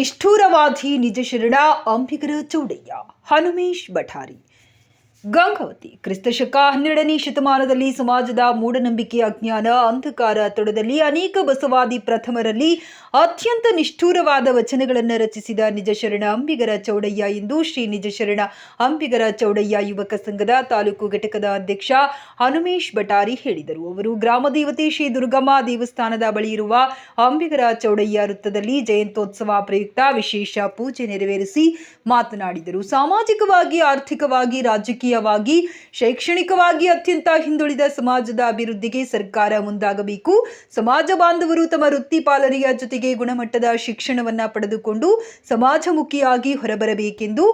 ನಿಷ್ಠೂರವಾದಿ ನಿಜಶರಣ ಅಂಬಿಗರ ಚೌಡಯ್ಯ ಹನುಮೇಶ್ ಭಠಾರಿ. ಗಂಗಾವತಿ. ಕ್ರಿಸ್ತಶಕ ಹನ್ನೆರಡನೇ ಶತಮಾನದಲ್ಲಿ ಸಮಾಜದ ಮೂಢನಂಬಿಕೆ ಅಜ್ಞಾನ, ಅಂಧಕಾರ ತೊಡದಲ್ಲಿ ಅನೇಕ ಬಸವಾದಿ ಪ್ರಥಮರಲ್ಲಿ ಅತ್ಯಂತ ನಿಷ್ಠೂರವಾದ ವಚನಗಳನ್ನು ರಚಿಸಿದ ನಿಜಶರಣ ಅಂಬಿಗರ ಚೌಡಯ್ಯ ಎಂದು ಶ್ರೀ ನಿಜಶರಣ ಅಂಬಿಗರ ಚೌಡಯ್ಯ ಯುವಕ ಸಂಘದ ತಾಲೂಕು ಘಟಕದ ಅಧ್ಯಕ್ಷ ಹನುಮೇಶ್ ಬಟಾರಿ ಹೇಳಿದರು. ಅವರು ಗ್ರಾಮ ದೇವತೆ ಶ್ರೀ ದುರ್ಗಮ್ಮ ದೇವಸ್ಥಾನದ ಬಳಿ ಇರುವ ಅಂಬಿಗರ ಚೌಡಯ್ಯ ವೃತ್ತದಲ್ಲಿ ಜಯಂತೋತ್ಸವ ಪ್ರಯುಕ್ತ ವಿಶೇಷ ಪೂಜೆ ನೆರವೇರಿಸಿ ಮಾತನಾಡಿದರು. ಸಾಮಾಜಿಕವಾಗಿ, ಆರ್ಥಿಕವಾಗಿ ರಾಜಕೀಯವಾಗಿ ಶೈಕ್ಷಣಿಕವಾಗಿ ಅತ್ಯಂತ ಹಿಂದುಳಿದ ಸಮಾಜದ ಅಭಿವೃದ್ಧಿಗೆ ಸರ್ಕಾರ ಮುಂದಾಗಬೇಕು. ಸಮಾಜ ಬಾಂಧವರು ತಮ್ಮ ವೃತ್ತಿಪಾಲನೆಯ ಜೊತೆಗೆ ಗುಣಮಟ್ಟದ ಶಿಕ್ಷಣವನ್ನ ಪಡೆದುಕೊಂಡು ಸಮಾಜಮುಖಿಯಾಗಿ ಹೊರಬರಬೇಕೆಂದು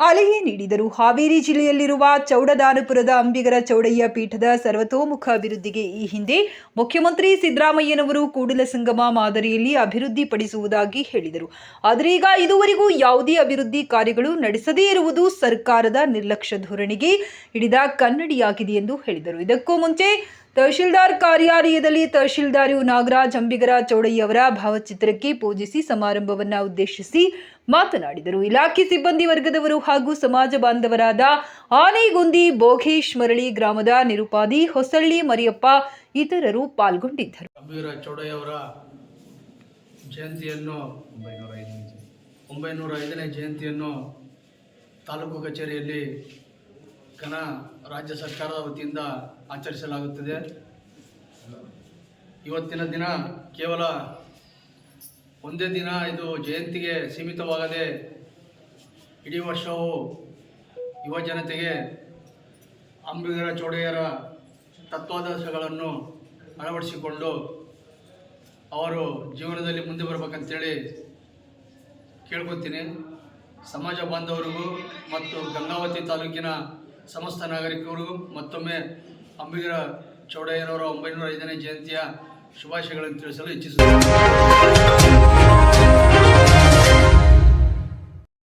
ಅಲೆಯೇ ನೀಡಿದರು. ಹಾವೇರಿ ಜಿಲ್ಲೆಯಲ್ಲಿರುವ ಚೌಡದಾನಪುರದ ಅಂಬಿಗರ ಚೌಡಯ್ಯ ಪೀಠದ ಸರ್ವತೋಮುಖ ಅಭಿವೃದ್ಧಿಗೆ ಈ ಹಿಂದೆ ಮುಖ್ಯಮಂತ್ರಿ ಸಿದ್ದರಾಮಯ್ಯನವರು ಕೂಡಲ ಸಂಗಮ ಮಾದರಿಯಲ್ಲಿ ಅಭಿವೃದ್ಧಿಪಡಿಸುವುದಾಗಿ ಹೇಳಿದರು. ಆದರೆ ಈಗ ಇದುವರೆಗೂ ಯಾವುದೇ ಅಭಿವೃದ್ಧಿ ಕಾರ್ಯಗಳು ನಡೆಸದೇ ಇರುವುದು ಸರ್ಕಾರದ ನಿರ್ಲಕ್ಷ್ಯ ಧೋರಣೆಗೆ ಹಿಡಿದ ಕನ್ನಡಿಯಾಗಿದೆ ಎಂದು ಹೇಳಿದರು. ಇದಕ್ಕೂ ಮುಂಚೆ ತಹಶೀಲ್ದಾರ್ ಕಾರ್ಯಾಲಯದಲ್ಲಿ ತಹಶೀಲ್ದಾರ್ ಯು ನಾಗರಾಜ್ ಅಂಬಿಗರ ಚೌಡಯ್ಯವರ ಭಾವಚಿತ್ರಕ್ಕೆ ಪೂಜಿಸಿ ಸಮಾರಂಭವನ್ನು ಉದ್ದೇಶಿಸಿ ಮಾತನಾಡಿದರು. ಇಲಾಖೆ ಸಿಬ್ಬಂದಿ ವರ್ಗದವರು ಹಾಗೂ ಸಮಾಜ ಬಾಂಧವರಾದ ಆನೆಗುಂದಿ ಬೋಗೇಶ್ ಮರಳಿ ಗ್ರಾಮದ ನಿರುಪಾದಿ ಹೊಸಳ್ಳಿ ಮರಿಯಪ್ಪ ಇತರರು ಪಾಲ್ಗೊಂಡಿದ್ದರು. ಅಂಬಿಗರ ಚೌಡಯ್ಯವರ ಜಯಂತಿಯನ್ನು ಒಂಬೈನೂರ ಐದನೇ ಜಯಂತಿಯನ್ನು ತಾಲೂಕು ಕಚೇರಿಯಲ್ಲಿ ಘನ ರಾಜ್ಯ ಸರ್ಕಾರದ ವತಿಯಿಂದ ಆಚರಿಸಲಾಗುತ್ತದೆ. ಇವತ್ತಿನ ದಿನ ಕೇವಲ ಒಂದೇ ದಿನ ಇದು ಜಯಂತಿಗೆ ಸೀಮಿತವಾಗದೆ ಇಡೀ ವರ್ಷವು ಯುವ ಜನತೆಗೆ ಅಂಬಿಗರ ಚೌಡಯ್ಯರ ತತ್ವಾದರ್ಶಗಳನ್ನು ಅಳವಡಿಸಿಕೊಂಡು ಅವರು ಜೀವನದಲ್ಲಿ ಮುಂದೆ ಬರಬೇಕಂತೇಳಿ ಕೇಳ್ಕೊತೀನಿ ಸಮಾಜ ಬಾಂಧವರಿಗೂ ಮತ್ತು ಗಂಗಾವತಿ ತಾಲೂಕಿನ ಸಮಸ್ತ ನಾಗರಿಕರಿಗೂ ಮತ್ತೊಮ್ಮೆ ಅಂಬಿಗರ ಚೌಡಯ್ಯನವರ ಒಂಬೈನೂರ ಐದನೇ ಜಯಂತಿಯ ಶುಭಾಶಯಗಳನ್ನು ತಿಳಿಸಲು ಇಚ್ಛಿಸುತ್ತೇನೆ.